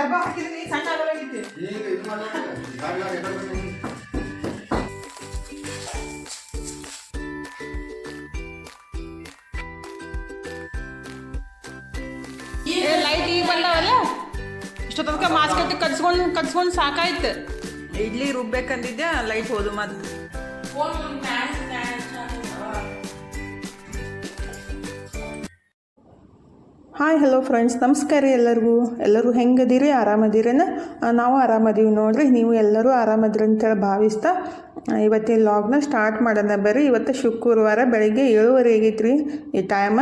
ಗರ್ಭ ಹಾಕಿದ್ರೆ ನೀ ಸಣ್ಣ ಆಗಲಾಗಿದ್ದೆ ಈಗ ಇದು ಲೈಟ್ ಸಾಕಾಯ್ತು. ಇಡ್ಲಿ ರುಬ್ಬೇಕಂದಿದ್ದೆ ಲೈಟ್ ಹೋದು ಮತ್ತೆ ಹಾಯ್ ಹಲೋ ಫ್ರೆಂಡ್ಸ್ ನಮಸ್ಕಾರ ರೀ ಎಲ್ಲರಿಗೂ. ಎಲ್ಲರೂ ಹೆಂಗದೀರಿ? ಆರಾಮದಿರೇನ? ನಾವು ಆರಾಮದೀವಿ ನೋಡ್ರಿ. ನೀವು ಎಲ್ಲರೂ ಆರಾಮದ್ರಿ ಅಂತೇಳಿ ಭಾವಿಸ್ತಾ ಇವತ್ತಿನ ಲಾಗ್ನ ಸ್ಟಾರ್ಟ್ ಮಾಡೋಣ ಬರ್ರಿ. ಇವತ್ತು ಶುಕ್ರವಾರ ಬೆಳಗ್ಗೆ ಏಳುವರೆ ಆಗೈತ್ರಿ ಈ ಟೈಮ್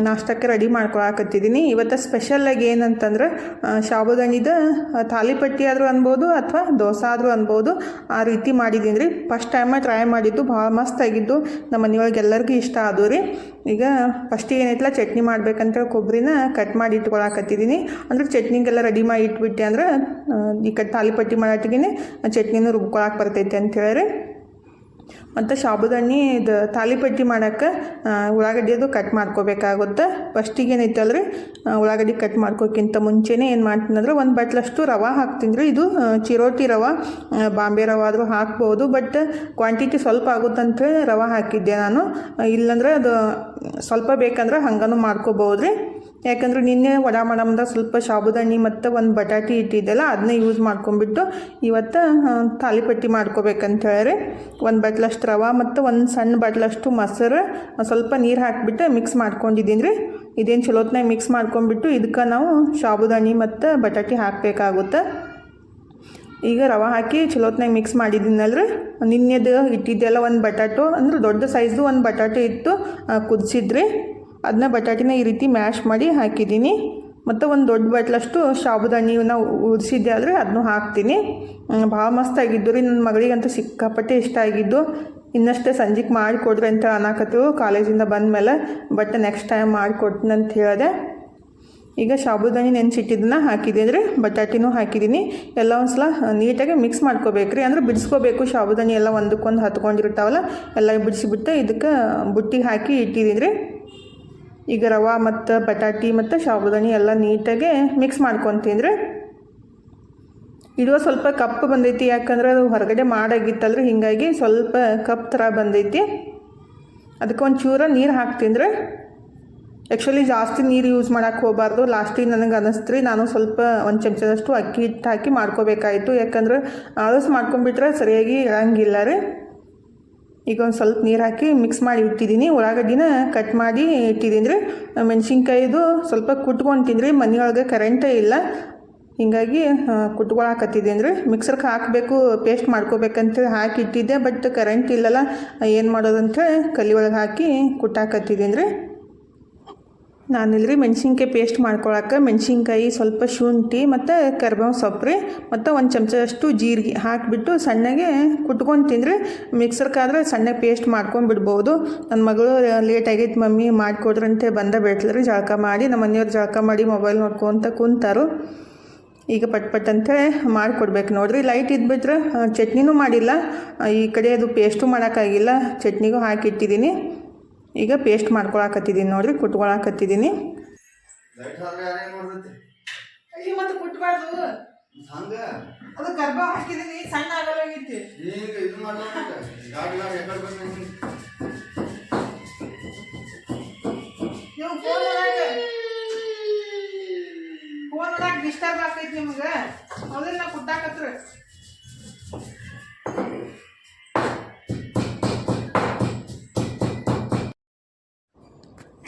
ನಾಷ್ಟಕ್ಕೆ ರೆಡಿ ಮಾಡ್ಕೊಳಕತ್ತಿದ್ದೀನಿ. ಇವತ್ತು ಸ್ಪೆಷಲಾಗಿ ಏನಂತಂದ್ರೆ ಆ, ತಾಲಿಪಟ್ಟಿ ಆದರೂ ಅನ್ಬೋದು ಅಥವಾ ದೋಸೆ ಆದರೂ ಅನ್ಬೋದು. ಆ ರೀತಿ ಮಾಡಿದ್ದೀನಿ ರೀ ಫಸ್ಟ್ ಟೈಮ ಟ್ರೈ ಮಾಡಿದ್ದು. ಭಾಳ ಮಸ್ತ್ ಆಗಿದ್ದು. ನಮ್ಮ ಮನೆಯೊಳಗೆ ಎಲ್ಲರಿಗೂ ಇಷ್ಟ ಆದವು ರೀ. ಈಗ ಫಸ್ಟಿಗೆ ಏನೈತಲ್ಲ ಚಟ್ನಿ ಮಾಡ್ಬೇಕಂತೇಳಿ ಕೊಬ್ಬರಿನ ಕಟ್ ಮಾಡಿ ಇಟ್ಕೊಳಕತ್ತಿದ್ದೀನಿ. ಅಂದ್ರೆ ಚಟ್ನಿಗೆಲ್ಲ ರೆಡಿ ಮಾಡಿ ಇಟ್ಬಿಟ್ಟೆ ಅಂದ್ರೆ ಈ ಕಟ್ ತಾಲಿಪಟ್ಟಿ ಮಾಡೋಟ್ಟಿಗೆ ಚಟ್ನಿನೂ ರುಬ್ಕೊಳಕ್ಕೆ ಬರ್ತೈತೆ ಅಂತ ಹೇಳಿರಿ. ಮತ್ತು ಸಾಬುದಾನಿ ಇದು ತಾಲಿಪಟ್ಟಿ ಮಾಡೋಕ್ಕೆ ಉಳ್ಳಾಗಡ್ಡಿ ಅದು ಕಟ್ ಮಾಡ್ಕೋಬೇಕಾಗುತ್ತೆ. ಫಸ್ಟಿಗೆ ಏನೈತಲ್ರಿ ರೀ ಉಳ್ಳಾಗಡ್ಡಿ ಕಟ್ ಮಾಡ್ಕೋಕ್ಕಿಂತ ಮುಂಚೆನೇ ಏನು ಮಾಡ್ತೀನಿ ಅಂದ್ರೆ ಒಂದು ಬಟ್ಲಷ್ಟು ರವೆ ಹಾಕ್ತೀನಿ ರೀ. ಇದು ಚಿರೋಟಿ ರವೆ ಬಾಂಬೆ ರವೆ ಆದರೂ ಹಾಕ್ಬೋದು ಬಟ್ ಕ್ವಾಂಟಿಟಿ ಸ್ವಲ್ಪ ಆಗುತ್ತಂತೇಳಿ ರವೆ ಹಾಕಿದ್ದೆ ನಾನು. ಇಲ್ಲಾಂದ್ರೆ ಅದು ಸ್ವಲ್ಪ ಬೇಕಂದ್ರೆ ಹಂಗನೂ ಮಾಡ್ಕೋಬೋದು ರೀ. ಯಾಕಂದ್ರೆ ನಿನ್ನೆ ವಡ ಮಾಡಮ್ದ ಸ್ವಲ್ಪ ಸಾಬುದಾಣಿ ಮತ್ತು ಒಂದು ಬಟಾಟಿ ಇಟ್ಟಿದ್ದಲ್ಲ ಅದನ್ನ ಯೂಸ್ ಮಾಡ್ಕೊಂಡ್ಬಿಟ್ಟು ಇವತ್ತು ತಾಲಿಪಟ್ಟಿ ಮಾಡ್ಕೋಬೇಕಂತ ಹೇಳಿ ಒಂದು ಬಟ್ಲಷ್ಟು ರವೆ ಮತ್ತು ಒಂದು ಸಣ್ಣ ಬಟ್ಲಷ್ಟು ಮೊಸರು ಸ್ವಲ್ಪ ನೀರು ಹಾಕಿಬಿಟ್ಟು ಮಿಕ್ಸ್ ಮಾಡ್ಕೊಂಡಿದ್ದೀನಿ ರೀ. ಇದೇನು ಚಲೋತ್ನಾಗ ಮಿಕ್ಸ್ ಮಾಡ್ಕೊಂಬಿಟ್ಟು ಇದಕ್ಕೆ ನಾವು ಸಾಬುದಾಣಿ ಮತ್ತು ಬಟಾಟಿ ಹಾಕಬೇಕಾಗುತ್ತೆ. ಈಗ ರವೆ ಹಾಕಿ ಚಲೋತ್ನಾಗ ಮಿಕ್ಸ್ ಮಾಡಿದ್ದೀನಲ್ರಿ ನಿನ್ನೆದು ಇಟ್ಟಿದ್ದೆಲ್ಲ ಒಂದು ಬಟಾಟೊ, ಅಂದ್ರೆ ದೊಡ್ಡ ಸೈಜ್ದು ಒಂದು ಬಟಾಟೆ ಇತ್ತು ಕುದಿಸಿದ್ರಿ. ಅದನ್ನ ಬಟಾಟಿನ ಈ ರೀತಿ ಮ್ಯಾಶ್ ಮಾಡಿ ಹಾಕಿದ್ದೀನಿ. ಮತ್ತು ಒಂದು ದೊಡ್ಡ ಬಾಟ್ಲಷ್ಟು ಸಾಬುದಾನಿನ ಉದಿಸಿದ್ದೆ ಆದರೆ ಅದನ್ನು ಹಾಕ್ತೀನಿ. ಭಾಳ ಮಸ್ತ್ ಆಗಿದ್ದು ರೀ. ನನ್ನ ಮಗಳಿಗಂತೂ ಸಿಕ್ಕಾಪಟ್ಟೆ ಇಷ್ಟ ಆಗಿದ್ದು. ಇನ್ನಷ್ಟೇ ಸಂಜೆಗೆ ಮಾಡಿಕೊಡ್ರಿ ಅಂತ ಅನ್ನಕತ್ತು ಕಾಲೇಜಿಂದ ಬಂದ ಮೇಲೆ ಬಟ್ ನೆಕ್ಸ್ಟ್ ಟೈಮ್ ಮಾಡಿಕೊಡ್ತೀನಿ ಅಂತ ಹೇಳಿದೆ. ಈಗ ಸಾಬುದಾನಿ ನೆನೆಸಿಟ್ಟಿದ್ದನ್ನ ಹಾಕಿದ್ದೀನಿ ರೀ ಬಟಾಟಿನೂ ಹಾಕಿದ್ದೀನಿ. ಎಲ್ಲ ಒಂದು ಸಲ ನೀಟಾಗಿ ಮಿಕ್ಸ್ ಮಾಡ್ಕೋಬೇಕು ರೀ. ಅಂದ್ರೆ ಬಿಡಿಸ್ಕೋಬೇಕು. ಸಾಬುದಾನಿ ಎಲ್ಲ ಒಂದಕ್ಕೊಂದು ಹತ್ಕೊಂಡಿರ್ತಾವಲ್ಲ, ಎಲ್ಲ ಬಿಡಿಸಿಬಿಟ್ಟು ಇದಕ್ಕೆ ಬುಟ್ಟಿಗೆ ಹಾಕಿ ಇಟ್ಟಿದ್ದೀನಿ ರೀ. ಈಗ ರವೆ ಮತ್ತು ಬಟಾಟಿ ಮತ್ತು ಸಾಬುದಾನಿ ಎಲ್ಲ ನೀಟಾಗಿ ಮಿಕ್ಸ್ ಮಾಡ್ಕೊತೀನಿ ರೀ ಇಡುವ ಸ್ವಲ್ಪ ಕಪ್ಪು ಬಂದೈತಿ. ಯಾಕಂದ್ರೆ ಅದು ಹೊರಗಡೆ ಮಾಡಾಗಿತ್ತಲ್ರಿ, ಹೀಗಾಗಿ ಸ್ವಲ್ಪ ಕಪ್ ಥರ ಬಂದೈತಿ. ಅದಕ್ಕೆ ಒಂದು ಚೂರ ನೀರು ಹಾಕ್ತೀನಿ ರೀ ಆ್ಯಕ್ಚುಲಿ ಜಾಸ್ತಿ ನೀರು ಯೂಸ್ ಮಾಡೋಕ್ಕೆ ಹೋಗಬಾರ್ದು. ಲಾಸ್ಟಿಗೆ ನನಗೆ ಅನ್ನಿಸ್ತು ರೀ ನಾನು ಸ್ವಲ್ಪ ಒಂದು ಚಮಚದಷ್ಟು ಅಕ್ಕಿ ಹಿಟ್ಟು ಹಾಕಿ ಮಾಡ್ಕೋಬೇಕಾಯಿತು. ಯಾಕಂದ್ರೆ ಆಳಸ್ ಮಾಡ್ಕೊಂಡ್ಬಿಟ್ರೆ ಸರಿಯಾಗಿ ಇರಂಗಿಲ್ಲ ರೀ. ಈಗ ಒಂದು ಸ್ವಲ್ಪ ನೀರು ಹಾಕಿ ಮಿಕ್ಸ್ ಮಾಡಿ ಇಟ್ಟಿದ್ದೀನಿ ಉಳ್ಳಾಗಡ್ಡಿನ ಕಟ್ ಮಾಡಿ ಇಟ್ಟಿದ್ದೀನಿ ರೀ ಮೆಣಸಿನ್ಕಾಯಿದು ಸ್ವಲ್ಪ ಕುಟ್ಕೊಂಡು ತಿಂದ್ರಿ ಮನೆಯೊಳಗೆ ಕರೆಂಟೇ ಇಲ್ಲ. ಹೀಗಾಗಿ ಕುಟ್ಕೊಳಕತ್ತಿದ್ದೀನಿ ರೀ ಮಿಕ್ಸರ್ಗೆ ಹಾಕಬೇಕು ಪೇಸ್ಟ್ ಮಾಡ್ಕೋಬೇಕಂತೇಳಿ ಹಾಕಿ ಇಟ್ಟಿದ್ದೆ. ಬಟ್ ಕರೆಂಟ್ ಇಲ್ಲಲ್ಲ, ಏನು ಮಾಡೋದಂತೇಳಿ ಕಲಿ ಒಳಗೆ ಹಾಕಿ ಕುಟ್ಟಾಕತ್ತಿದ್ದೀನಿ ರೀ ನಾನಿಲ್ರಿ, ಮೆಣಸಿನ್ಕಾಯಿ ಪೇಸ್ಟ್ ಮಾಡ್ಕೊಳಕ್ಕೆ ಮೆಣಸಿನ್ಕಾಯಿ ಸ್ವಲ್ಪ ಶುಂಠಿ ಮತ್ತು ಕರ್ಬೇವ್ ಸೊಪ್ಪು ರೀ ಮತ್ತು ಒಂದು ಚಮಚದಷ್ಟು ಜೀರಿಗೆ ಹಾಕಿಬಿಟ್ಟು ಸಣ್ಣಗೆ ಕುಟ್ಕೊಂಡು ತಿಂದರೆ ಮಿಕ್ಸರ್ಗಾದ್ರೆ ಸಣ್ಣಗೆ ಪೇಸ್ಟ್ ಮಾಡ್ಕೊಂಡ್ಬಿಡ್ಬೋದು ನನ್ನ ಮಗಳು ಲೇಟ್ ಆಗೈತೆ ಮಮ್ಮಿ ಮಾಡಿಕೊಡ್ರಂತೆ ಬಂದ ಬಿಡ್ತಲ್ರಿ ಜಳಕ ಮಾಡಿ ನಮ್ಮ ಮನೆಯವ್ರು ಜಳಕ ಮಾಡಿ ಮೊಬೈಲ್ ನೋಡ್ಕೊತ ಕುಂತಾರು. ಈಗ ಪಟ್ ಪಟ್ ಅಂತೇಳಿ ಮಾಡಿಕೊಡ್ಬೇಕು ನೋಡ್ರಿ. ಲೈಟ್ ಇದ್ಬಿಟ್ರೆ ಚಟ್ನಿನೂ ಮಾಡಿಲ್ಲ. ಈ ಕಡೆ ಅದು ಪೇಸ್ಟು ಮಾಡೋಕ್ಕಾಗಿಲ್ಲ ಚಟ್ನಿಗೂ ಹಾಕಿಟ್ಟಿದ್ದೀನಿ ಈಗ ಪೇಸ್ಟ್ ಮಾಡ್ಕೊಳಕತ್ತಿದ್ದೀನಿ ನೋಡ್ರಿ ಕುಟ್ಕೊಳಕತ್ತಿದ್ದೀನಿ ಡಿಸ್ಟರ್ಬ್ ಆಗ್ತೈತಿ ನಿಮ್ಗೆ ಅಯ್ಯೋ ಮತ್ತೆ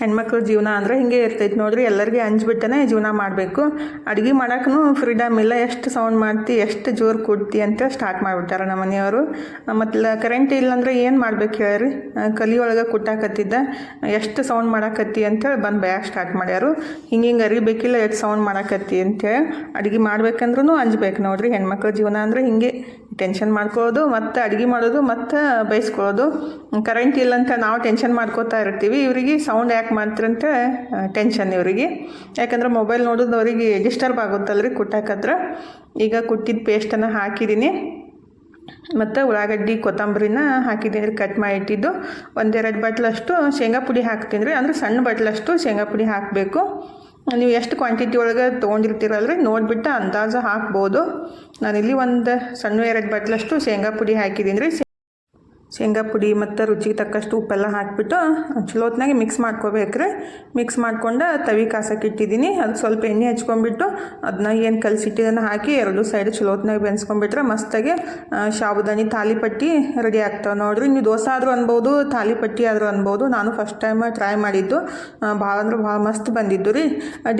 ಹೆಣ್ಮಕ್ಳ ಜೀವನ ಅಂದರೆ ಹಿಂಗೆ ಇರ್ತೈತೆ ನೋಡ್ರಿ. ಎಲ್ಲರಿಗೆ ಅಂಜ್ಬಿಟ್ಟನೆ ಜೀವನ ಮಾಡಬೇಕು. ಅಡುಗೆ ಮಾಡೋಕ್ಕೂ ಫ್ರೀಡಮ್ ಇಲ್ಲ. ಎಷ್ಟು ಸೌಂಡ್ ಮಾಡ್ತಿ, ಎಷ್ಟು ಜೋರು ಕೊಡ್ತಿ ಅಂತ ಸ್ಟಾರ್ಟ್ ಮಾಡಿಬಿಟ್ಟಾರ ನಮ್ಮ ಮನೆಯವರು. ಮತ್ತು ಕರೆಂಟ್ ಇಲ್ಲಂದ್ರೆ ಏನು ಮಾಡ್ಬೇಕು ಹೇಳ್ರಿ? ಕಲಿಯೊಳಗೆ ಕುಟ್ಟಾಕತ್ತಿದ್ದ, ಎಷ್ಟು ಸೌಂಡ್ ಮಾಡಾಕತ್ತಿ ಅಂತೇಳಿ ಬಂದು ಬ್ಯಾಗ್ ಸ್ಟಾರ್ಟ್ ಮಾಡ್ಯಾರು. ಹಿಂಗೆ ಹಿಂಗೆ ಅರಿಬೇಕಿಲ್ಲ ಎಷ್ಟು ಸೌಂಡ್ ಮಾಡಾಕತ್ತಿ ಅಂತೇಳಿ ಅಡುಗೆ ಮಾಡ್ಬೇಕಂದ್ರೂ ಅಂಜ್ಬೇಕು ನೋಡ್ರಿ. ಹೆಣ್ಮಕ್ಳ ಜೀವನ ಅಂದರೆ ಹಿಂಗೆ ಟೆನ್ಷನ್ ಮಾಡ್ಕೊಳ್ಳೋದು, ಮತ್ತು ಅಡುಗೆ ಮಾಡೋದು, ಮತ್ತು ಬೈಸ್ಕೊಳ್ಳೋದು ಕರೆಂಟ್ ಇಲ್ಲ ಅಂತ ನಾವು ಟೆನ್ಷನ್ ಮಾಡ್ಕೋತಾ ಇರ್ತೀವಿ. ಇವರಿಗೆ ಸೌಂಡ್ ಯಾಕೆ ಮಾಡ್ತಾರಂತ? ಟೆನ್ಷನ್ ಇವರಿಗೆ. ಯಾಕಂದ್ರೆ ಮೊಬೈಲ್ ನೋಡೋದು ಅವರಿಗೆ ಡಿಸ್ಟರ್ಬ್ ಆಗುತ್ತಲ್ರಿ ಕುಟ್ಟಾಕತ್ರ. ಈಗ ಕುಟ್ಟಿದ ಪೇಸ್ಟನ್ನು ಹಾಕಿದ್ದೀನಿ ಮತ್ತು ಉಳ್ಳಾಗಡ್ಡಿ, ಕೊತ್ತಂಬರಿನ ಹಾಕಿದ್ದೀನಿ ರೀ ಕಟ್ ಮಾಡಿ ಇಟ್ಟಿದ್ದು. ಒಂದೆರಡು ಬಟ್ಲಷ್ಟು ಶೇಂಗಾ ಪುಡಿ ಹಾಕ್ತೀನಿ ರೀ. ಅಂದರೆ ಸಣ್ಣ ಬಟ್ಲಷ್ಟು ಶೇಂಗಾ ಪುಡಿ ಹಾಕಬೇಕು. ನೀವು ಎಷ್ಟು ಕ್ವಾಂಟಿಟಿ ಒಳಗೆ ತೊಗೊಂಡಿರ್ತೀರಲ್ರಿ, ನೋಡಿಬಿಟ್ಟು ಅಂದಾಜು ಹಾಕ್ಬೋದು. ನಾನಿಲ್ಲಿ ಒಂದು ಸಣ್ಣ ಎರಡು ಬಟ್ಲಷ್ಟು ಶೇಂಗಾ ಪುಡಿ ಹಾಕಿದ್ದೀನಿ ರೀ. ಶೇಂಗಾ ಪುಡಿ ಮತ್ತು ರುಚಿಗೆ ತಕ್ಕಷ್ಟು ಉಪ್ಪೆಲ್ಲ ಹಾಕಿಬಿಟ್ಟು ಚಲೋತ್ನಾಗೆ ಮಿಕ್ಸ್ ಮಾಡ್ಕೋಬೇಕ್ರಿ. ಮಿಕ್ಸ್ ಮಾಡ್ಕೊಂಡು ತವಿ ಕಾಸಕ್ಕೆ ಇಟ್ಟಿದ್ದೀನಿ. ಅದಕ್ಕೆ ಸ್ವಲ್ಪ ಎಣ್ಣೆ ಹಚ್ಕೊಂಡ್ಬಿಟ್ಟು ಅದನ್ನ ಏನು ಕಲಸಿಟ್ಟಿದ್ದನ್ನು ಹಾಕಿ ಎರಡು ಸೈಡ್ ಚಲೋತ್ನಾಗೆ ಬೆನ್ಸ್ಕೊಂಡ್ಬಿಟ್ರೆ ಮಸ್ತಾಗಿ ಶಾವುದಾನಿ ಸಾಬುದಾನಿ ತಾಲಿಪಟ್ಟಿ ರೆಡಿ ಆಗ್ತಾವೆ ನೋಡಿರಿ. ನೀವು ದೋಸೆ ಆದರೂ ಅನ್ಬೋದು, ತಾಲಿಪಟ್ಟಿ ಆದರೂ ಅನ್ಬೋದು. ನಾನು ಫಸ್ಟ್ ಟೈಮ್ ಟ್ರೈ ಮಾಡಿದ್ದು. ಭಾಳ ಅಂದ್ರೆ ಭಾಳ ಮಸ್ತ್ ಬಂದಿದ್ದು ರೀ.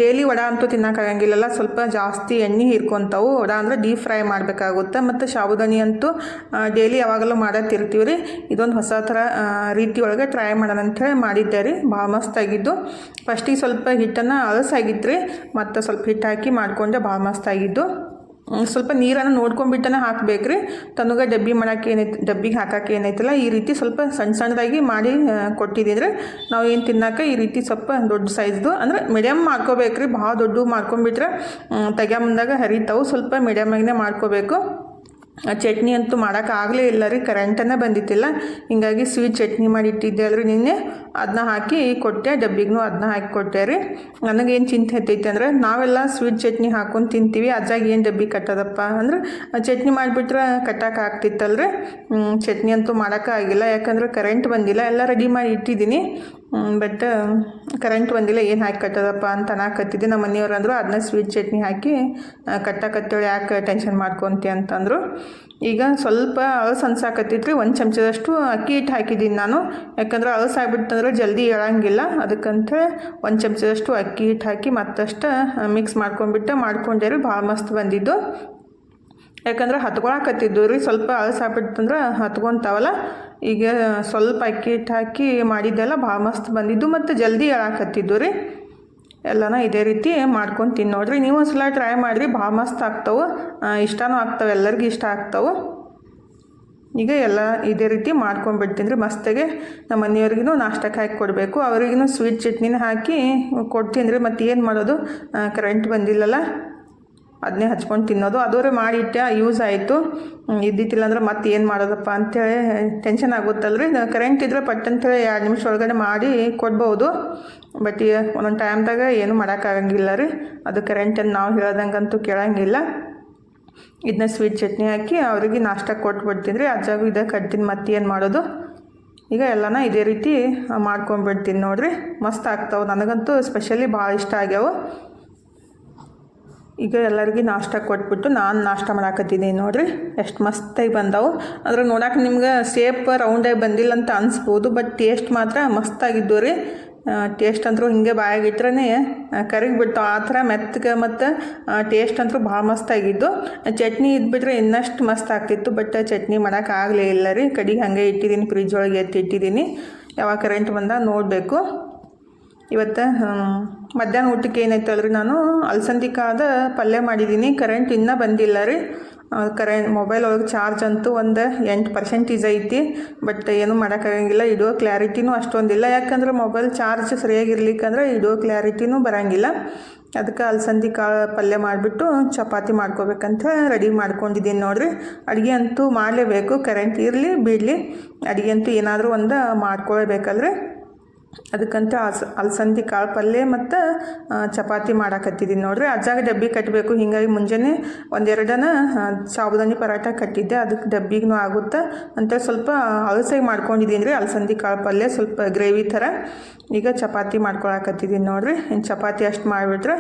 ಡೈಲಿ ವಡ ಅಂತೂ ತಿನ್ನೋಕ್ಕಾಗಂಗಿಲ್ಲಲ್ಲ ಸ್ವಲ್ಪ ಜಾಸ್ತಿ ಎಣ್ಣೆ ಹೀರ್ಕೊತಾವು. ವಡ ಅಂದರೆ ಡೀಪ್ ಫ್ರೈ ಮಾಡಬೇಕಾಗುತ್ತೆ. ಮತ್ತು ಶಾಬುದಾನಿ ಅಂತೂ ಡೈಲಿ ಯಾವಾಗಲೂ ಮಾಡತ್ತಿರ್ತೀವಿ ರೀ ಇದೊಂದು ಹೊಸ ಥರ ರೀತಿ ಟ್ರೈ ಮಾಡೋಣ ಅಂಥೇಳಿ ಮಾಡಿದ್ದೆ ರೀ. ಭಾಳ ಮಸ್ತಾಗಿದ್ದು ಫಸ್ಟಿಗೆ ಸ್ವಲ್ಪ ಹಿಟ್ಟನ್ನು ಅಳಸಾಗಿತ್ತು ರೀ ಮತ್ತು ಸ್ವಲ್ಪ ಹಿಟ್ಟು ಹಾಕಿ ಮಾಡಿಕೊಂಡೆ ಭಾಳ ಮಸ್ತಾಗಿದ್ದು ಸ್ವಲ್ಪ ನೀರನ್ನು ನೋಡ್ಕೊಂಡ್ಬಿಟ್ಟನ ಹಾಕ್ಬೇಕು ರೀ ತನಗೆ ಡಬ್ಬಿ ಮಾಡೋಕೆ ಏನೈತೆ ಡಬ್ಬಿಗೆ ಹಾಕೋಕೆ ಏನೈತಲ್ಲ, ಈ ರೀತಿ ಸ್ವಲ್ಪ ಸಣ್ಣ ಸಣ್ಣದಾಗಿ ಮಾಡಿ ಕೊಟ್ಟಿದ್ದೀನಿ ನಾವು ಏನು ತಿನ್ನೋಕೆ ಈ ರೀತಿ ಸ್ವಲ್ಪ ದೊಡ್ಡ ಸೈಜ್ದು ಅಂದರೆ ಮೀಡಿಯಮ್ ಮಾಡ್ಕೋಬೇಕು ರೀ ಭಾಳ ದೊಡ್ಡ ಮಾಡ್ಕೊಂಬಿಟ್ರೆ ತಗ್ಯಾ ಮುಂದಾಗ ಹರಿತಾವು. ಸ್ವಲ್ಪ ಮೀಡಿಯಮಾಗಿನೇ ಮಾಡ್ಕೋಬೇಕು. ಚಟ್ನಿ ಅಂತೂ ಮಾಡೋಕ್ಕಾಗಲೇ ಇಲ್ಲ ರೀ ಕರೆಂಟನ್ನೇ ಬಂದಿತ್ತಿಲ್ಲ. ಹಿಂಗಾಗಿ ಸ್ವೀಟ್ ಚಟ್ನಿ ಮಾಡಿ ಇಟ್ಟಿದ್ದೆ ಅಲ್ರಿ ನಿನ್ನೆ. ಅದನ್ನ ಹಾಕಿ ಕೊಟ್ಟೆ ಡಬ್ಬಿಗೂ ಅದನ್ನ ಹಾಕಿ ಕೊಟ್ಟೆ ರೀ. ನನಗೇನು ಚಿಂತೆ ಹತ್ತೈತೆ ಅಂದ್ರೆ ನಾವೆಲ್ಲ ಸ್ವೀಟ್ ಚಟ್ನಿ ಹಾಕೊಂಡು ತಿಂತೀವಿ, ಅಜ್ಜಾಗ ಏನು ಡಬ್ಬಿ ಕಟ್ಟೋದಪ್ಪ ಅಂದ್ರೆ ಚಟ್ನಿ ಮಾಡಿಬಿಟ್ರೆ ಕಟ್ಟಕ್ಕೆ ಆಗ್ತಿತ್ತಲ್ರಿ. ಚಟ್ನಿ ಅಂತೂ ಮಾಡೋಕೆ ಆಗಿಲ್ಲ, ಯಾಕಂದ್ರೆ ಕರೆಂಟ್ ಬಂದಿಲ್ಲ, ಎಲ್ಲ ರೆಡಿ ಮಾಡಿ ಇಟ್ಟಿದ್ದೀನಿ. ಬಟ್ ಕರೆಂಟ್ ಬಂದಿಲ್ಲ, ಏನು ಹಾಕಿ ಕಟ್ಟೋದಪ್ಪ ಅಂತ ಅನ್ನಕತ್ತಿದ್ದೆ ನಮ್ಮ ಮನೆಯವ್ರು ಅಂದರು ಅದನ್ನ ಸ್ವೀಟ್ ಚಟ್ನಿ ಹಾಕಿ ಕಟ್ಟಕತ್ತೇಳಿ, ಯಾಕೆ ಟೆನ್ಷನ್ ಮಾಡ್ಕೊತಿ ಅಂತಂದರು. ಈಗ ಸ್ವಲ್ಪ ಅಳಸು ಒಂದು ಚಮಚದಷ್ಟು ಅಕ್ಕಿ ಹಿಟ್ಟು ಹಾಕಿದ್ದೀನಿ ನಾನು. ಯಾಕಂದ್ರೆ ಅಳಸು ಆಗ್ಬಿಟ್ಟಂದ್ರೆ ಜಲ್ದಿ ಹೇಳಂಗಿಲ್ಲ ಅದಕ್ಕಂತೇಳಿ ಒಂದು ಚಮಚದಷ್ಟು ಅಕ್ಕಿ ಹಿಟ್ಟು ಹಾಕಿ ಮತ್ತಷ್ಟು ಮಿಕ್ಸ್ ಮಾಡ್ಕೊಂಡ್ಬಿಟ್ಟು ಮಾಡ್ಕೊಂಡೆ ರೀ, ಭಾಳ ಮಸ್ತ್ ಬಂದಿದ್ದು. ಯಾಕಂದ್ರೆ ಹತ್ಕೊಳಕತ್ತಿದ್ದು ರೀ, ಸ್ವಲ್ಪ ಅಳಸಾಗ್ಬಿಡ್ತಂದ್ರೆ ಹತ್ಕೊಂತಾವಲ್ಲ. ಈಗ ಸ್ವಲ್ಪ ಅಕ್ಕಿ ಹಿಟ್ಟು ಹಾಕಿ ಮಾಡಿದ್ದೆಲ್ಲ ಭಾಳ ಮಸ್ತ್ ಬಂದಿದ್ದು, ಮತ್ತು ಜಲ್ದಿ ಹೇಳಾಕತ್ತಿದ್ದು ರೀ. ಎಲ್ಲನ ಇದೇ ರೀತಿ ಮಾಡ್ಕೊಂಡು ತಿನ್ನೋಡ್ರಿ ನೀವು ಒಂದ್ಸಲ ಟ್ರೈ ಮಾಡಿರಿ. ಭಾಳ ಮಸ್ತ್ ಆಗ್ತಾವೆ. ಇಷ್ಟನೂ ಆಗ್ತಾವೆ. ಎಲ್ಲರಿಗೂ ಇಷ್ಟ ಆಗ್ತಾವೆ. ಈಗ ಎಲ್ಲ ಇದೇ ರೀತಿ ಮಾಡ್ಕೊಂಡ್ಬಿಡ್ತೀನಿ ರೀ ಮಸ್ತಾಗೆ ನಮ್ಮ ಮನೆಯವ್ರಿಗೂ ನಾಷ್ಟಕ್ಕೆ ಹಾಕಿ ಕೊಡಬೇಕು. ಅವ್ರಿಗೂ ಸ್ವೀಟ್ ಚಟ್ನಿನ ಹಾಕಿ ಕೊಡ್ತೀನಿ ರೀ ಮತ್ತು ಏನು ಮಾಡೋದು ಕರೆಂಟ್ ಬಂದಿಲ್ಲಲ್ಲ? ಅದನ್ನೇ ಹಚ್ಕೊಂಡು ತಿನ್ನೋದು. ಅದೂ ಮಾಡಿಟ್ಟೆ ಯೂಸ್ ಆಯಿತು. ಇದ್ದಿತ್ತಿಲ್ಲ ಅಂದ್ರೆ ಮತ್ತೆ ಏನು ಮಾಡೋದಪ್ಪ ಅಂಥೇಳಿ ಟೆನ್ಷನ್ ಆಗುತ್ತಲ್ರಿ. ಕರೆಂಟ್ ಇದ್ರೆ ಪಟ್ ಅಂತೇಳಿ ಎರಡು ನಿಮಿಷ ಒಳಗಡೆ ಮಾಡಿ ಕೊಡ್ಬೋದು. ಬಟ್ ಒಂದೊಂದು ಟೈಮ್ದಾಗ ಏನು ಮಾಡೋಕ್ಕಾಗಂಗಿಲ್ಲ ರೀ. ಅದು ಕರೆಂಟನ್ನು ನಾವು ಹೇಳ್ದಂಗಂತೂ ಕೇಳೋಂಗಿಲ್ಲ. ಇದನ್ನ ಸ್ವೀಟ್ ಚಟ್ನಿ ಹಾಕಿ ಅವ್ರಿಗೆ ನಾಷ್ಟ ಕೊಟ್ಬಿಡ್ತೀನಿ ರೀ. ಅಜ್ಜಾಗೂ ಇದೇ ಕಟ್ತೀನಿ, ಮತ್ತೆ ಏನು ಮಾಡೋದು? ಈಗ ಎಲ್ಲನ ಇದೇ ರೀತಿ ಮಾಡ್ಕೊಂಬಿಡ್ತೀನಿ ನೋಡಿರಿ. ಮಸ್ತ್ ಆಗ್ತಾವೆ. ನನಗಂತೂ ಸ್ಪೆಷಲಿ ಭಾಳ ಇಷ್ಟ ಆಗ್ಯಾವು. ಈಗ ಎಲ್ಲರಿಗೂ ನಾಷ್ಟ ಕೊಟ್ಬಿಟ್ಟು ನಾನು ನಾಷ್ಟ ಮಾಡಾಕತ್ತಿದ್ದೀನಿ ನೋಡಿರಿ. ಎಷ್ಟು ಮಸ್ತಾಗಿ ಬಂದವು. ಅದ್ರ ನೋಡಕ್ಕೆ ನಿಮ್ಗೆ ಸೇಪ್ ರೌಂಡಾಗಿ ಬಂದಿಲ್ಲ ಅಂತ ಅನಿಸ್ಬೋದು ಬಟ್ ಟೇಸ್ಟ್ ಮಾತ್ರ ಮಸ್ತಾಗಿದ್ದು ರೀ. ಟೇಸ್ಟ್ ಅಂತೂ ಹಿಂಗೆ ಬಾಯಾಗಿಟ್ರೇ ಕರಿಗೆ ಆ ಥರ ಮೆತ್ತಗೆ ಮತ್ತು ಟೇಸ್ಟ್ ಅಂತೂ ಭಾಳ ಮಸ್ತಾಗಿದ್ದು ಚಟ್ನಿ ಇದ್ಬಿಟ್ರೆ ಇನ್ನಷ್ಟು ಮಸ್ತ್ ಆಗ್ತಿತ್ತು ಬಟ್ ಚಟ್ನಿ ಮಾಡೋಕೆ ಆಗಲೇ ಇಲ್ಲ ರೀ. ಕಡಿಗೆ ಹಾಗೆ ಇಟ್ಟಿದ್ದೀನಿ ಫ್ರಿಜ್ ಒಳಗೆ ಎತ್ತಿ ಇಟ್ಟಿದ್ದೀನಿ ಯಾವಾಗ ಕರೆಂಟ್ ಬಂದಾಗ ನೋಡಬೇಕು. ಇವತ್ತು ಮಧ್ಯಾಹ್ನ ಊಟಕ್ಕೆ ಏನೈತಲ್ರಿ ನಾನು ಅಲಸಂದಿ ಕಾದ ಪಲ್ಯ ಮಾಡಿದ್ದೀನಿ. ಕರೆಂಟ್ ಇನ್ನೂ ಬಂದಿಲ್ಲ ರೀ. ಕರೆಂಟ್ ಮೊಬೈಲ್ ಒಳಗೆ ಚಾರ್ಜ್ ಅಂತೂ ಒಂದು ಎಂಟು ಪರ್ಸೆಂಟೇಜ್ ಐತಿ. ಬಟ್ ಏನು ಮಾಡೋಕ್ಕಾಗಂಗಿಲ್ಲ ಇಡೋ ಕ್ಲಾರಿಟಿನೂ ಅಷ್ಟೊಂದಿಲ್ಲ. ಯಾಕಂದ್ರೆ ಮೊಬೈಲ್ ಚಾರ್ಜ್ ಸರಿಯಾಗಿರ್ಲಿಕ್ಕಂದ್ರೆ ಇಡೋ ಕ್ಲಾರಿಟಿನೂ ಬರೋಂಗಿಲ್ಲ. ಅದಕ್ಕೆ ಅಲಸಂದಿ ಕಾಳು ಪಲ್ಯ ಮಾಡಿಬಿಟ್ಟು ಚಪಾತಿ ಮಾಡ್ಕೋಬೇಕಂತ ರೆಡಿ ಮಾಡ್ಕೊಂಡಿದ್ದೀನಿ ನೋಡ್ರಿ. ಅಡುಗೆ ಅಂತೂ ಮಾಡಲೇಬೇಕು. ಕರೆಂಟ್ ಇರಲಿ, ಬಿಡಲಿ. ಅಡುಗೆ ಅಂತೂ ಏನಾದರೂ ಒಂದು ಮಾಡ್ಕೊಳ್ಬೇಕಲ್ರಿ. ಅದಕ್ಕಂತ ಅಲ್ಸ ಅಲಸಂದಿ ಕಾಳು ಪಲ್ಯ ಮತ್ತು ಚಪಾತಿ ಮಾಡಾಕತ್ತಿದ್ದೀನಿ ನೋಡ್ರಿ. ಅಜ್ಜಾಗ ಡಬ್ಬಿ ಕಟ್ಟಬೇಕು ಹೀಗಾಗಿ ಮುಂಜಾನೆ ಒಂದೆರಡನ ಸಾಬುದಾನಿ ಪರಾಟ ಕಟ್ಟಿದ್ದೆ. ಅದಕ್ಕೆ ಡಬ್ಬಿಗೂ ಆಗುತ್ತೆ. ಅಂತ ಸ್ವಲ್ಪ ಅಲಸಾಗಿ ಮಾಡ್ಕೊಂಡಿದ್ದೀನಿ ರೀ. ಅಲಸಂದಿ ಕಾಳು ಪಲ್ಯ ಸ್ವಲ್ಪ ಗ್ರೇವಿ ಥರ. ಈಗ ಚಪಾತಿ ಮಾಡ್ಕೊಳಕತ್ತಿದ್ದೀನಿ ನೋಡ್ರಿ. ಇನ್ನು ಚಪಾತಿ ಅಷ್ಟು ಮಾಡಿಬಿಟ್ರೆ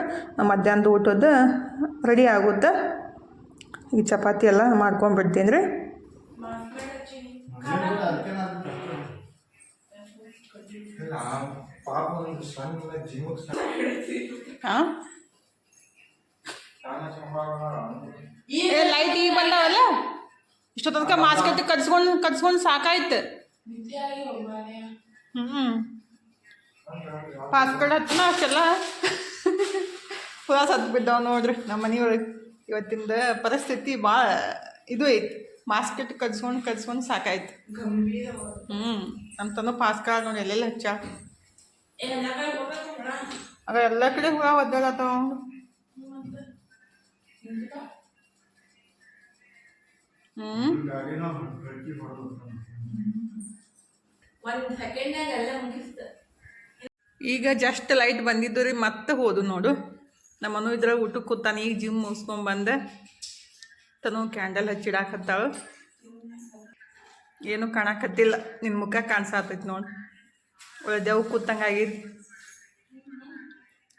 ಮಧ್ಯಾಹ್ನದ ಊಟದ ರೆಡಿ ಆಗುತ್ತೆ. ಈಗ ಚಪಾತಿ ಎಲ್ಲ ಮಾಡ್ಕೊಂಡ್ಬಿಡ್ತೀನಿ ರೀ. ಏ ಲೈಟ್ ಈಗ ಬಂದವಲ್ಲ? ಇಷ್ಟೊತ್ತದಕ್ಕೆ ಅಂತ ಕಟ್ಸ್ಕೊಂಡು ಕಟ್ಸ್ಕೊಂಡು ಸಾಕಾಯ್ತು. ಹ್ಞೂ ಪಾಸ್ಕಡ್ ಹತ್ತಿನ ಅಷ್ಟೆಲ್ಲ. ಪುರಾ ಸತ್ ಬಿದ್ದಾವ ನೋಡ್ರಿ. ನಮ್ಮ ಮನೆಯೊಳಗೆ ಇವತ್ತಿಂದ ಪರಿಸ್ಥಿತಿ ಭಾಳ ಇದು ಐತಿ. ಮಾಸ್ಕೆಟ್ ಕದ್ಸ್ಕೊಂಡು ಕದ್ಸ್ಕೊಂಡು ಸಾಕಾಯ್ತು. ಹ್ಞೂ ನಮ್ಮ ತಂದು ಪಾಸ್ಕಾಳ ನೋಡಿ, ಎಲ್ಲೆಲ್ಲ ಹಚ್ಚ? ಅದ ಎಲ್ಲ ಕಡೆ ಹುಳ ಒದ್ದಾಡತ್ತಾವ ಹ್ಞೂ ಈಗ ಜಸ್ಟ್ ಲೈಟ್ ಬಂದಿದ್ದು ರೀ, ಮತ್ತೆ ಹೋದು ನೋಡು. ನಮ್ಮನು ಇದ್ರಾಗ ಊಟಕ್ಕೆ ಕೂತಾನೆ, ಈಗ ಜಿಮ್ ಮುಗಿಸ್ಕೊಂಬಂದೆ ತನು ಕ್ಯಾಂಡಲ್ ಹಚ್ಚಿಡಾಕತ್ತಾಳು. ಏನು ಕಾಣಕತ್ತಿಲ್ಲ. ನಿನ್ನ ಮುಖ ಕಾಣಿಸಾತೈತಿ ನೋಡಿ. ಒಳ್ಳೆ ದೇವ್ ಕೂತಂಗ ಆಗೈತಿ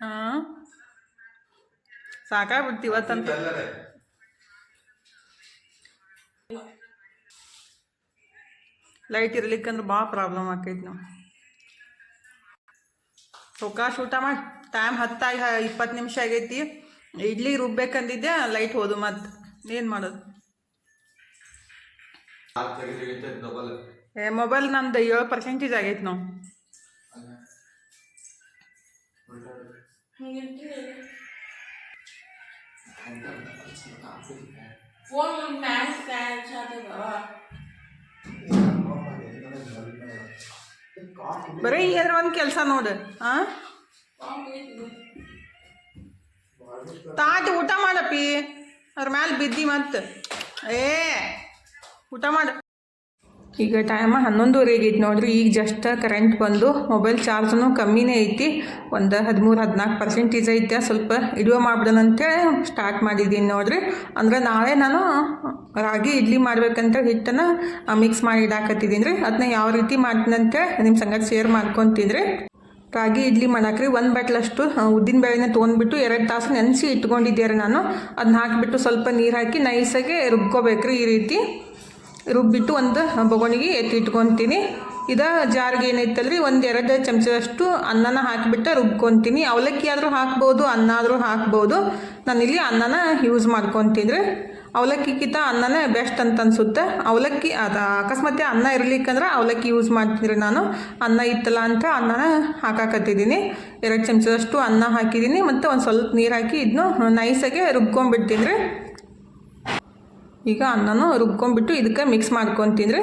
ಹಾಂ? ಸಾಕಾಗ್ಬಿಡ್ತಿ ಇವತ್ತಂತ. ಲೈಟ್ ಇರ್ಲಿಕ್ಕಂದ್ರೆ ಭಾಳ ಪ್ರಾಬ್ಲಮ್ ಆಕೈತಿ ನಾವು ಸೌಕಾಶ್, ಊಟ ಮಾಡಿ. ಟೈಮ್ ಹತ್ತಾಗಿ ಇಪ್ಪತ್ತು ನಿಮಿಷ ಆಗೈತಿ. ಇಡ್ಲಿ ರುಬ್ಬೇಕಂದಿದ್ದೆ ಲೈಟ್ ಹೋದು ಮತ್ತೆ ಏನು ಮಾಡೋದು? ಏ ಮೊಬೈಲ್ ನಂದು ಏಳು ಪರ್ಸೆಂಟೇಜ್ ಆಗೈತೆ ನಾವು ಬರೀ ಏನಾರ ಒಂದು ಕೆಲಸ ನೋಡು ಹಾಂ ತಾಟ್ ಊಟ ಮಾಡಪ್ಪಿ. ಅದ್ರ ಮ್ಯಾಲೆ ಬಿದ್ದಿ ಮತ್ತೆ. ಏ, ಊಟ ಮಾಡು. ಈಗ ಟೈಮ್ ಹನ್ನೊಂದುವರೆ ಆಗೈತಿ ನೋಡ್ರಿ, ಈಗ ಜಸ್ಟ್ ಕರೆಂಟ್ ಬಂದು ಮೊಬೈಲ್ ಚಾರ್ಜ್ನು ಕಮ್ಮಿನೇ ಐತಿ. ಒಂದು ಹದಿಮೂರು ಹದಿನಾಲ್ಕು ಪರ್ಸೆಂಟೇಜ್ ಐತೆ, ಸ್ವಲ್ಪ ಇಡುವ ಮಾಡ್ಬಿಡೋಣ ಅಂತೇಳಿ ಸ್ಟಾರ್ಟ್ ಮಾಡಿದ್ದೀನಿ ನೋಡ್ರಿ. ಅಂದ್ರೆ ನಾಳೆ ನಾನು ರಾಗಿ ಇಡ್ಲಿ ಮಾಡ್ಬೇಕಂತ ಹಿಟ್ಟನ್ನು ಮಿಕ್ಸ್ ಮಾಡಿ ಇಡಾಕತ್ತಿದ್ದೀನಿ ರೀ ಅದನ್ನ ಯಾವ ರೀತಿ ಮಾಡ್ತೀನಂತೆ ನಿಮ್ಮ ಸಂಗತಿ ಶೇರ್ ಮಾಡ್ಕೊತೀನಿ ರಾಗಿ ಇಡ್ಲಿ ಮಾಡಾಕ್ರಿ ಒಂದು ಬಟ್ಲಷ್ಟು ಉದ್ದಿನ ಬೇಳೆನ ತೊಗೊಂಡ್ಬಿಟ್ಟು ಎರಡು ತಾಸು ನೆನೆಸಿ ಇಟ್ಕೊಂಡಿದ್ದೆ ರೀ ನಾನು. ಅದನ್ನ ಹಾಕಿಬಿಟ್ಟು ಸ್ವಲ್ಪ ನೀರು ಹಾಕಿ ನೈಸಾಗಿ ರುಬ್ಕೋಬೇಕ್ರಿ ಈ ರೀತಿ. ರುಬ್ಬಿಟ್ಟು ಒಂದು ಬೊಗಣಿಗೆ ಎತ್ತಿ ಇಟ್ಕೊತೀನಿ. ಇದ ಜಾರ್ಗೆ ಏನೈತಲ್ರಿ ಒಂದೆರಡು ಚಮಚದಷ್ಟು ಅನ್ನನ ಹಾಕಿಬಿಟ್ಟು ರುಬ್ಕೊತೀನಿ. ಅವಲಕ್ಕಿ ಆದರೂ ಹಾಕ್ಬೋದು, ಅನ್ನ ಆದರೂ ಹಾಕ್ಬೋದು. ನಾನಿಲ್ಲಿ ಅನ್ನನ ಯೂಸ್ ಮಾಡ್ಕೊತೀನಿ ರೀ. ಅವಲಕ್ಕಿಗಿಂತ ಅನ್ನನೇ ಬೆಸ್ಟ್ ಅಂತ ಅನ್ಸುತ್ತೆ ಅವಲಕ್ಕಿ, ಅದು ಅಕಸ್ಮಾತ್ ಅನ್ನ ಇರ್ಲಿಕ್ಕಂದ್ರೆ ಅವಲಕ್ಕಿ ಯೂಸ್ ಮಾಡ್ತೀನಿ ರೀ ನಾನು. ಅನ್ನ ಇತ್ತಲ್ಲ ಅಂತ ಅನ್ನನ ಹಾಕಾಕತ್ತಿದ್ದೀನಿ. ಎರಡು ಚಮಚದಷ್ಟು ಅನ್ನ ಹಾಕಿದ್ದೀನಿ ಮತ್ತು ಒಂದು ಸ್ವಲ್ಪ ನೀರು ಹಾಕಿ ಇದನ್ನು ನೈಸಾಗೆ ರುಬ್ಕೊಂಡ್ಬಿಡ್ತೀನಿ ರೀ. ಈಗ ಅನ್ನನೂ ರುಬ್ಕೊಂಡ್ಬಿಟ್ಟು ಇದಕ್ಕೆ ಮಿಕ್ಸ್ ಮಾಡ್ಕೊತೀನಿ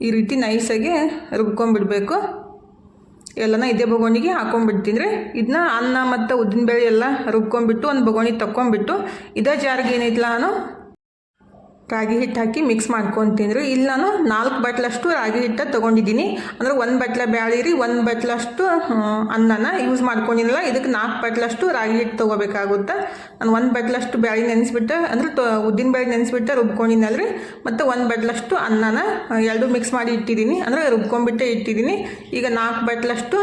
ಈ ರೀತಿ ನೈಸಾಗಿ ರುಬ್ಕೊಂಡ್ಬಿಡ್ಬೇಕು. ಎಲ್ಲನ ಇದೇ ಬೊಗೋಣಿಗೆ ಹಾಕೊಂಡ್ಬಿಡ್ತೀನಿ ರೀ. ಇದನ್ನ ಅನ್ನ ಮತ್ತು ಉದ್ದಿನಬೇಳೆ ಎಲ್ಲ ರುಬ್ಕೊಂಡ್ಬಿಟ್ಟು, ಒಂದು ಬೊಗೋಣಿ ತಕ್ಕೊಂಬಿಟ್ಟು ಇದೇ ಜಾರಿಗೆ ಏನೈತಲ್ಲ ನಾನು? ರಾಗಿ ಹಿಟ್ಟು ಹಾಕಿ ಮಿಕ್ಸ್ ಮಾಡ್ಕೊಂಡು ತಿಂದರು. ಇಲ್ಲಿ ನಾನು ನಾಲ್ಕು ಬಟ್ಲಷ್ಟು ರಾಗಿ ಹಿಟ್ಟು ತೊಗೊಂಡಿದ್ದೀನಿ. ಅಂದರೆ ಒಂದು ಬಟ್ಲ ಬ್ಯಾಳಿ ರೀ ಒಂದು ಬಟ್ಲಷ್ಟು ಅನ್ನನ ಯೂಸ್ ಮಾಡ್ಕೊಂಡಿರಲ್ಲ ಇದಕ್ಕೆ ನಾಲ್ಕು ಬಟ್ಲಷ್ಟು ರಾಗಿ ಹಿಟ್ಟು ತೊಗೋಬೇಕಾಗುತ್ತೆ. ನಾನು ಒಂದು ಬಟ್ಲಷ್ಟು ಬ್ಯಾಳಿ ನೆನೆಸ್ಬಿಟ್ಟು, ಅಂದರೆ ತೊ, ಉದ್ದಿನ ಬೇಳೆ ನೆನೆಸ್ಬಿಟ್ಟು ರೀ ಮತ್ತು ಒಂದು ಬಟ್ಲಷ್ಟು ಅನ್ನನ, ಎರಡು ಮಿಕ್ಸ್ ಮಾಡಿ ಇಟ್ಟಿದ್ದೀನಿ. ಅಂದರೆ ರುಬ್ಕೊಂಡ್ಬಿಟ್ಟೆ ಇಟ್ಟಿದ್ದೀನಿ. ಈಗ ನಾಲ್ಕು ಬಟ್ಲಷ್ಟು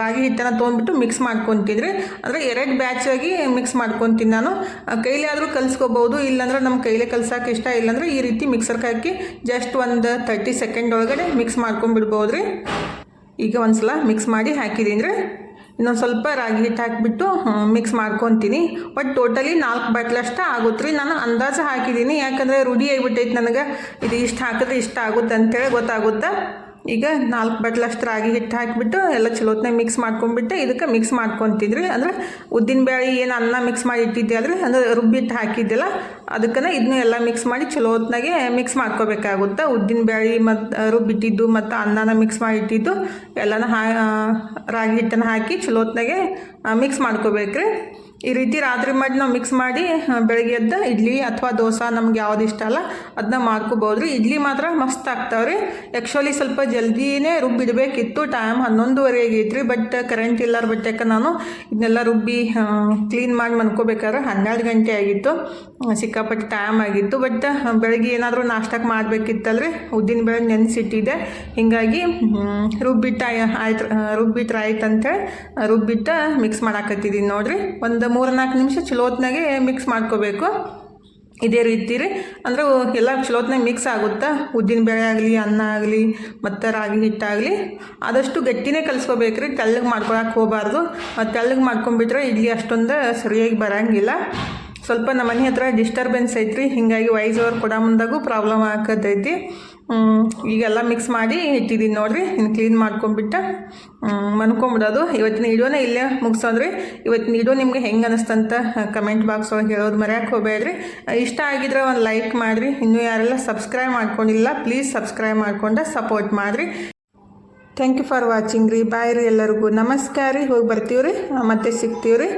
ರಾಗಿ ಹಿಟ್ಟನ್ನು ತೊಗೊಂಡ್ಬಿಟ್ಟು ಮಿಕ್ಸ್ ಮಾಡ್ಕೊತಿದ್ರೆ, ಅಂದರೆ ಎರಡು ಬ್ಯಾಚಾಗಿ ಮಿಕ್ಸ್ ಮಾಡ್ಕೊತೀನಿ ನಾನು. ಕೈಲೇ ಆದರೂ ಕಲಿಸ್ಕೋಬೋದು, ಇಲ್ಲಾಂದ್ರೆ ನಮ್ಮ ಕೈಲೇ ಕಲ್ಸಕ್ಕೆ ಇಷ್ಟ ಇಲ್ಲಾಂದ್ರೆ ಈ ರೀತಿ ಮಿಕ್ಸರ್ಗೆ ಹಾಕಿ ಜಸ್ಟ್ ಒಂದು ತರ್ಟಿ ಸೆಕೆಂಡ್ ಒಳಗಡೆ ಮಿಕ್ಸ್ ಮಾಡ್ಕೊಂಡ್ಬಿಡ್ಬೋದು ರೀ ಈಗ ಒಂದು ಸಲ ಮಿಕ್ಸ್ ಮಾಡಿ ಹಾಕಿದ್ದೀನಿ ರೀ ಇನ್ನೊಂದು ಸ್ವಲ್ಪ ರಾಗಿ ಹಿಟ್ಟು ಹಾಕಿಬಿಟ್ಟು ಮಿಕ್ಸ್ ಮಾಡ್ಕೊತೀನಿ. ಬಟ್ ಟೋಟಲಿ ನಾಲ್ಕು ಬಾಟ್ಲಷ್ಟ ಆಗುತ್ತೆ ರೀ ನಾನು ಅಂದಾಜು ಹಾಕಿದ್ದೀನಿ. ಯಾಕಂದರೆ ರೂಢಿ ಆಗಿಬಿಟ್ಟೈತೆ ನನಗೆ. ಇದು ಇಷ್ಟು ಹಾಕಿದ್ರೆ ಇಷ್ಟ ಆಗುತ್ತೆ ಅಂತೇಳಿ ಗೊತ್ತಾಗುತ್ತೆ? ಈಗ ನಾಲ್ಕು ಬಟ್ಲಷ್ಟು ರಾಗಿ ಹಿಟ್ಟು ಹಾಕಿಬಿಟ್ಟು ಎಲ್ಲ ಚಲೋತ್ನಾಗ ಮಿಕ್ಸ್ ಮಾಡ್ಕೊಂಡ್ಬಿಟ್ಟು ಇದಕ್ಕೆ ಮಿಕ್ಸ್ ಮಾಡ್ಕೊತಿದ್ರಿ. ಅಂದರೆ ಉದ್ದಿನ ಬೇಳೆ ಏನು ಅನ್ನ ಮಿಕ್ಸ್ ಮಾಡಿ ಇಟ್ಟಿದ್ದೆ ಅಲ್ರಿ ಅಂದರೆ ರುಬ್ಬಿಟ್ಟು ಹಾಕಿದ್ದಿಲ್ಲ. ಅದಕ್ಕನ ಇದನ್ನು ಎಲ್ಲ ಮಿಕ್ಸ್ ಮಾಡಿ ಚಲೋತ್ನಾಗೆ ಮಿಕ್ಸ್ ಮಾಡ್ಕೋಬೇಕಾಗುತ್ತೆ. ಉದ್ದಿನ ಬೇಳೆ ಮತ್ತು ರುಬ್ಬಿಟ್ಟಿದ್ದು ಮತ್ತು ಅನ್ನನ ಮಿಕ್ಸ್ ಮಾಡಿ ಇಟ್ಟಿದ್ದು ಎಲ್ಲನ ಹಾ, ರಾಗಿ ಹಿಟ್ಟನ್ನು ಹಾಕಿ ಚಲೋತ್ನಾಗೆ ಮಿಕ್ಸ್ ಮಾಡ್ಕೋಬೇಕ್ರಿ. ಈ ರೀತಿ ರಾತ್ರಿ ಮಾಡಿ ನಾವು ಮಿಕ್ಸ್ ಮಾಡಿ ಬೆಳಗ್ಗೆ ಎದ್ದು ಇಡ್ಲಿ ಅಥವಾ ದೋಸೆ ನಮ್ಗೆ ಯಾವ್ದು ಇಷ್ಟ ಅಲ್ಲ ಅದನ್ನ ಮಾಡ್ಕೋಬೋದು ರೀ ಇಡ್ಲಿ ಮಾತ್ರ ಮಸ್ತ್ ಆಗ್ತಾವೆ ರೀ ಆ್ಯಕ್ಚುಲಿ ಸ್ವಲ್ಪ ಜಲ್ದಿನೇ ರುಬ್ಬಿಡಬೇಕಿತ್ತು. ಟೈಮ್ ಹನ್ನೊಂದುವರೆ ಆಗೈತ್ರಿ ಬಟ್ ಕರೆಂಟ್ ಇಲ್ಲಾರ ಬಟ್ಟೆಕ ನಾನು ಇದನ್ನೆಲ್ಲ ರುಬ್ಬಿ ಕ್ಲೀನ್ ಮಾಡಿ ಮನ್ಕೋಬೇಕಾದ್ರೆ ಹನ್ನೆರಡು ಗಂಟೆ ಆಗಿತ್ತು. ಸಿಕ್ಕಾಪಟ್ಟೆ ಟೈಮ್ ಆಗಿತ್ತು. ಬಟ್ ಬೆಳಗ್ಗೆ ಏನಾದರೂ ನಾಷ್ಟಕ್ಕೆ ಮಾಡಬೇಕಿತ್ತಲ್ರಿ. ಉದ್ದಿನ ಬೇಳೆ ನೆನೆಸಿಟ್ಟಿದ್ದೆ. ಹೀಗಾಗಿ ರುಬ್ಬಿಟ್ಟ ರುಬ್ಬಿಟ್ಟು ಆಯ್- ಆಯ್ತು ರುಬ್ಬಿಟ್ರೆ ಆಯ್ತು ಅಂತೇಳಿ ರುಬ್ಬಿಟ್ಟು ಮಿಕ್ಸ್ ಮಾಡಾಕತ್ತಿದ್ದೀನಿ ನೋಡಿರಿ. ಒಂದು ಮೂರು ನಾಲ್ಕು ನಿಮಿಷ ಚಲೋತ್ನಾಗೆ ಮಿಕ್ಸ್ ಮಾಡ್ಕೋಬೇಕು. ಇದೇ ರೀತಿ ರೀ. ಅಂದ್ರೆ ಎಲ್ಲ ಚಲೋತ್ನಾಗ ಮಿಕ್ಸ್ ಆಗುತ್ತಾ? ಉದ್ದಿನ ಬೇಳೆ ಆಗಲಿ ಅನ್ನ ಆಗಲಿ ಮತ್ತು ರಾಗಿ ಹಿಟ್ಟಾಗಲಿ ಆದಷ್ಟು ಗಟ್ಟಿನೇ ಕಲಿಸ್ಕೋಬೇಕು ರೀ. ತೆಳ್ಳಗೆ ಮಾಡ್ಕೊಳಕ್ಕೆ ಹೋಗಬಾರ್ದು. ತೆಳ್ಳಗೆ ಮಾಡ್ಕೊಂಬಿಟ್ರೆ ಇಡ್ಲಿ ಅಷ್ಟೊಂದು ಸರಿಯಾಗಿ ಬರೋಂಗಿಲ್ಲ. ಸ್ವಲ್ಪ ನಮ್ಮ ಮನೆ ಹತ್ರ ಡಿಸ್ಟರ್ಬೆನ್ಸ್ ಐತ್ರಿ. ಹೀಗಾಗಿ ವಯಸ್ಸವ್ರು ಓವರ್ ಕೊಡೋ ಮುಂದಾಗೂ ಪ್ರಾಬ್ಲಮ್ ಆಕತೈತಿ ಹ್ಮ್, ಈಗೆಲ್ಲ ಮಿಕ್ಸ್ ಮಾಡಿ ಇಟ್ಟಿದ್ದೀನಿ ನೋಡಿರಿ, ಇನ್ನು ಕ್ಲೀನ್ ಮಾಡ್ಕೊಂಬಿಟ್ಟು ಮನ್ಕೊಂಬಿಡೋದು. ಇವತ್ತಿನ ವಿಡಿಯೋನ ಇಲ್ಲೇ ಮುಗಿಸೋದ್ರಿ. ಇವತ್ತಿನ ವಿಡಿಯೋ ನಿಮಗೆ ಹೆಂಗೆ ಅನ್ನಿಸ್ತಂತ ಕಮೆಂಟ್ ಬಾಕ್ಸ್ ಒಳಗೆ ಹೇಳೋದು ಮರ್ಯಾಕೆ ಹೋಗಬೇಡ್ರಿ. ಇಷ್ಟ ಆಗಿದ್ರೆ ಒಂದು ಲೈಕ್ ಮಾಡಿರಿ. ಇನ್ನೂ ಯಾರೆಲ್ಲ ಸಬ್ಸ್ಕ್ರೈಬ್ ಮಾಡ್ಕೊಂಡಿಲ್ಲ ಪ್ಲೀಸ್ ಸಬ್ಸ್ಕ್ರೈಬ್ ಮಾಡ್ಕೊಂಡು ಸಪೋರ್ಟ್ ಮಾಡಿರಿ. ಥ್ಯಾಂಕ್ ಯು ಫಾರ್ ವಾಚಿಂಗ್ ರೀ. ಬಾಯ್ ರೀ ಎಲ್ಲರಿಗೂ. ನಮಸ್ಕಾರ ರೀ. ಹೋಗಿ ಬರ್ತೀವಿ ರೀ ಮತ್ತೆ ರೀ